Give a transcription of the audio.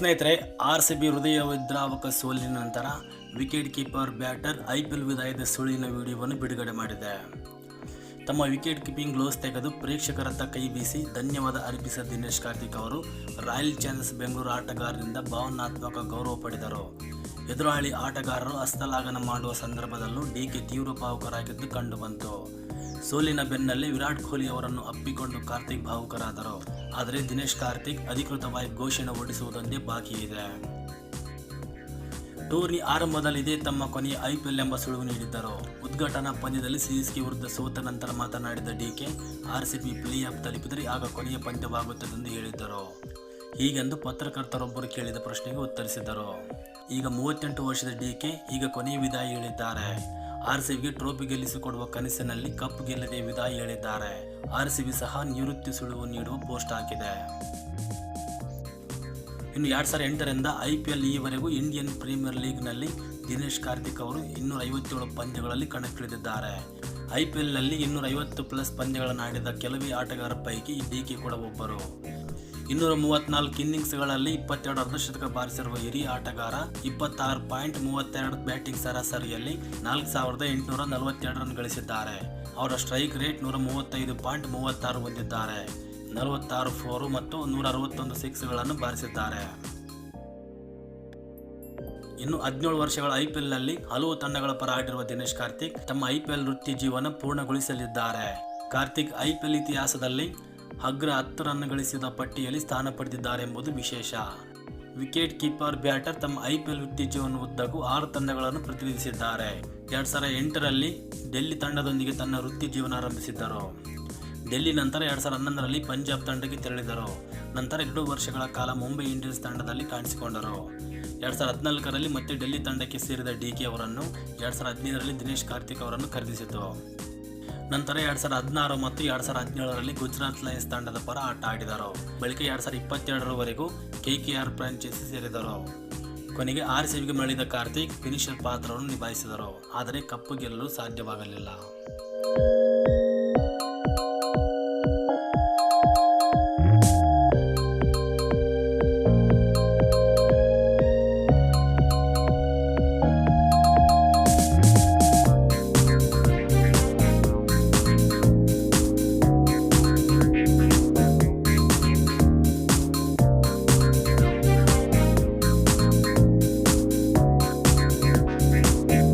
ಸ್ನೇಹಿತರೆ R C B ಹೃದಯ ವಿದ್ರಾವಕ ಸೋಲಿನ ನಂತರ wicket keeper, batter I P L ವಿದಾಯದ ಸುಳಿನ ವಿಡಿಯೋವನ್ನು ಬಿಡುಗಡೆ ಮಾಡಿದೆ. ತಮ್ಮ ವಿಕೆಟ್ ಕೀಪಿಂಗ್ ಗ್ಲೋಸ್ ತೆಗೆದು ಪ್ರೇಕ್ಷಕರತ್ತ ಕೈ ಬೀಸಿ ಧನ್ಯವಾದ ಅರ್ಪಿಸಿದ ದಿನೇಶ್ ಕಾರ್ತಿಕ್ ಅವರು ರಾಯಲ್ ಚಾಲೆಂಜರ್ಸ್ ಬೆಂಗಳೂರು ಆಟಗಾರರಿಂದ ಭಾವನಾತ್ಮಕ ಗೌರವ ಪಡೆದರು. ಎದುರಾಳಿ ಆಟಗಾರರು ಹಸ್ತಲಾಗನ ಮಾಡುವ ಸಂದರ್ಭದಲ್ಲೂ ಡಿಕೆ ತೀವ್ರ ಭಾವುಕರಾಗಿದ್ದು ಕಂಡುಬಂತು. ಸೋಲಿನ ಬೆನ್ನಲ್ಲೇ ವಿರಾಟ್ ಕೊಹ್ಲಿ ಅವರನ್ನು ಅಪ್ಪಿಕೊಂಡು ಕಾರ್ತಿಕ್ ಭಾವುಕರಾದರು. ಆದರೆ ದಿನೇಶ್ ಕಾರ್ತಿಕ್ ಅಧಿಕೃತವಾಗಿ ಘೋಷಣೆ ಹೊರಡಿಸುವುದೊಂದೇ ಬಾಕಿ ಇದೆ. ಟೂರ್ನಿ ಆರಂಭದಲ್ಲಿದೆ ತಮ್ಮ ಕೊನೆಯ ಐಪಿಎಲ್ ಎಂಬ ಸುಳಿವು ನೀಡಿದ್ದರು. ಉದ್ಘಾಟನಾ ಪಂದ್ಯದಲ್ಲಿ ಸಿಎಸ್ಕೆ ವಿರುದ್ಧ ಸೋತ ನಂತರ ಮಾತನಾಡಿದ ಡಿಕೆ ಆರ್ಸಿಬಿ ಪ್ಲೇ ಆಫ್ ತಲುಪಿದರೆ ಆಗ ಕೊನೆಯ ಪಂದ್ಯವಾಗುತ್ತದೆ ಎಂದು ಹೇಳಿದ್ದರು. ಹೀಗೆಂದು ಪತ್ರಕರ್ತರೊಬ್ಬರು ಕೇಳಿದ ಪ್ರಶ್ನೆಗೆ ಉತ್ತರಿಸಿದರು ಈಗ ಮೂವತ್ತೆಂಟು ವರ್ಷದ ಡಿಕೆ ಈಗ ಕೊನೆಯ ವಿದಾಯ ಹೇಳಿದ್ದಾರೆ. ಆರ್ಸಿಬಿಗೆ ಟ್ರೋಫಿ ಗೆಲ್ಲಿಸಿಕೊಡುವ ಕನಸಿನಲ್ಲಿ ಕಪ್ ಗೆಲ್ಲದೆ ವಿದಾಯ ಹೇಳಿದ್ದಾರೆ. ಆರ್ಸಿಬಿ ಸಹ ನಿವೃತ್ತಿ ಸುಳಿವು ನೀಡುವ ಪೋಸ್ಟ್ ಹಾಕಿದೆ. ಇನ್ನು ಎರಡ್ ಸಾವಿರದ ಎಂಟರಿಂದ ಐ ಪಿ ಎಲ್ ಈವರೆಗೂ ಇಂಡಿಯನ್ ಪ್ರೀಮಿಯರ್ ಲೀಗ್ನಲ್ಲಿ ದಿನೇಶ್ ಕಾರ್ತಿಕ್ ಅವರು ಇನ್ನೂರ ಐವತ್ತೇಳು ಪಂದ್ಯಗಳಲ್ಲಿ ಕಣಕ್ಕಿಳಿದಿದ್ದಾರೆ. ಐ ಪಿ ಎಲ್ನಲ್ಲಿ ಇನ್ನೂರ ಐವತ್ತು ಪ್ಲಸ್ ಪಂದ್ಯಗಳನ್ನು ಆಡಿದ ಕೆಲವೇ ಆಟಗಾರರ ಪೈಕಿ ಡಿ ಕೆ ಕೂಡ ಒಬ್ಬರು. ಇನ್ನೂರ ಮೂವತ್ನಾಲ್ಕು ಇನ್ನಿಂಗ್ಸ್ಗಳಲ್ಲಿ ಇಪ್ಪತ್ತೆರಡು ಅರ್ಧಶತಕ ಬಾರಿಸಿರುವ ಹಿರಿಯ ಆಟಗಾರ, ಇಪ್ಪತ್ತಾರು ಪಾಯಿಂಟ್ ಮೂವತ್ತೆರಡು ಬ್ಯಾಟಿಂಗ್ ಸರಾಸರಿಯಲ್ಲಿ ನಾಲ್ಕು ಸಾವಿರದ ಎಂಟುನೂರ ನಲವತ್ತೆರಡು ರನ್ ಗಳಿಸಿದ್ದಾರೆ. ಅವರ ಸ್ಟ್ರೈಕ್ ರೇಟ್ ನೂರ ಮೂವತ್ತೈದು ಪಾಯಿಂಟ್ ಮೂವತ್ತಾರು ಹೊಂದಿದ್ದಾರೆ. ನಲವತ್ತಾರು ಫೋರು ಮತ್ತು ನೂರ ಅರವತ್ತೊಂದು ಸಿಕ್ಸ್ಗಳನ್ನು ಬಾರಿಸಿದ್ದಾರೆ. ಇನ್ನು ಹದಿನೇಳು ವರ್ಷಗಳ ಐಪಿಎಲ್ನಲ್ಲಿ ಹಲವು ತಂಡಗಳ ಪರ ಆಡಿರುವ ದಿನೇಶ್ ಕಾರ್ತಿಕ್ ತಮ್ಮ ಐಪಿಎಲ್ ವೃತ್ತಿ ಜೀವನ ಪೂರ್ಣಗೊಳಿಸಲಿದ್ದಾರೆ. ಕಾರ್ತಿಕ್ ಐಪಿಎಲ್ ಇತಿಹಾಸದಲ್ಲಿ ಅಗ್ರ ಹತ್ತು ರನ್ ಗಳಿಸಿದ ಪಟ್ಟಿಯಲ್ಲಿ ಸ್ಥಾನ ಪಡೆದಿದ್ದಾರೆ ಎಂಬುದು ವಿಶೇಷ. ವಿಕೆಟ್ ಕೀಪರ್, ಬ್ಯಾಟರ್ ತಮ್ಮ ಐಪಿಎಲ್ ಜೀವನ ಉದ್ದಕ್ಕೂ ಆರು ತಂಡಗಳನ್ನು ಪ್ರತಿನಿಧಿಸಿದ್ದಾರೆ. ಎರಡ್ ಸಾವಿರದ ಎಂಟರಲ್ಲಿ ಡೆಲ್ಲಿ ತಂಡದೊಂದಿಗೆ ತನ್ನ ವೃತ್ತಿ ಜೀವನ ಆರಂಭಿಸಿದ್ದರು. ಡೆಲ್ಲಿ ನಂತರ ಎರಡ್ ಸಾವಿರದ ಹನ್ನೊಂದರಲ್ಲಿ ಪಂಜಾಬ್ ತಂಡಕ್ಕೆ ತೆರಳಿದರು. ನಂತರ ಎರಡು ವರ್ಷಗಳ ಕಾಲ ಮುಂಬೈ ಇಂಡಿಯನ್ಸ್ ತಂಡದಲ್ಲಿ ಕಾಣಿಸಿಕೊಂಡರು. ಎರಡ್ ಸಾವಿರದ ಹದಿನಾಲ್ಕರಲ್ಲಿ ಮತ್ತೆ ಡೆಲ್ಲಿ ತಂಡಕ್ಕೆ ಸೇರಿದ ಡಿ ಕೆ ಅವರನ್ನು, ಎರಡ್ ಸಾವಿರದ ಹದಿನೈದರಲ್ಲಿ ದಿನೇಶ್ ಕಾರ್ತಿಕ್ ಅವರನ್ನು ಖರೀದಿಸಿತು. ನಂತರ ಎರಡ್ ಸಾವಿರದ ಹದಿನಾರು ಮತ್ತು ಎರಡು ಸಾವಿರದ ಹದಿನೇಳರಲ್ಲಿ ಗುಜರಾತ್ ಲಯನ್ಸ್ ತಂಡದ ಪರ ಆಟ ಆಡಿದರು. ಬಳಿಕ ಎರಡು ಸಾವಿರದ ಇಪ್ಪತ್ತೆರಡರವರೆಗೂ ಕೆ ಕೆ ಆರ್ ಫ್ರಾಂಚೈಸಿ ಸೇರಿದರು. ಕೊನೆಗೆ ಆರ್ ಸಿಬಿಗೆ ಮರಳಿದ ಕಾರ್ತಿಕ್ ಫಿನಿಷರ್ ಪಾತ್ರವನ್ನು ನಿಭಾಯಿಸಿದರು. ಆದರೆ ಕಪ್ಪು ಗೆಲ್ಲಲು ಸಾಧ್ಯವಾಗಲಿಲ್ಲ.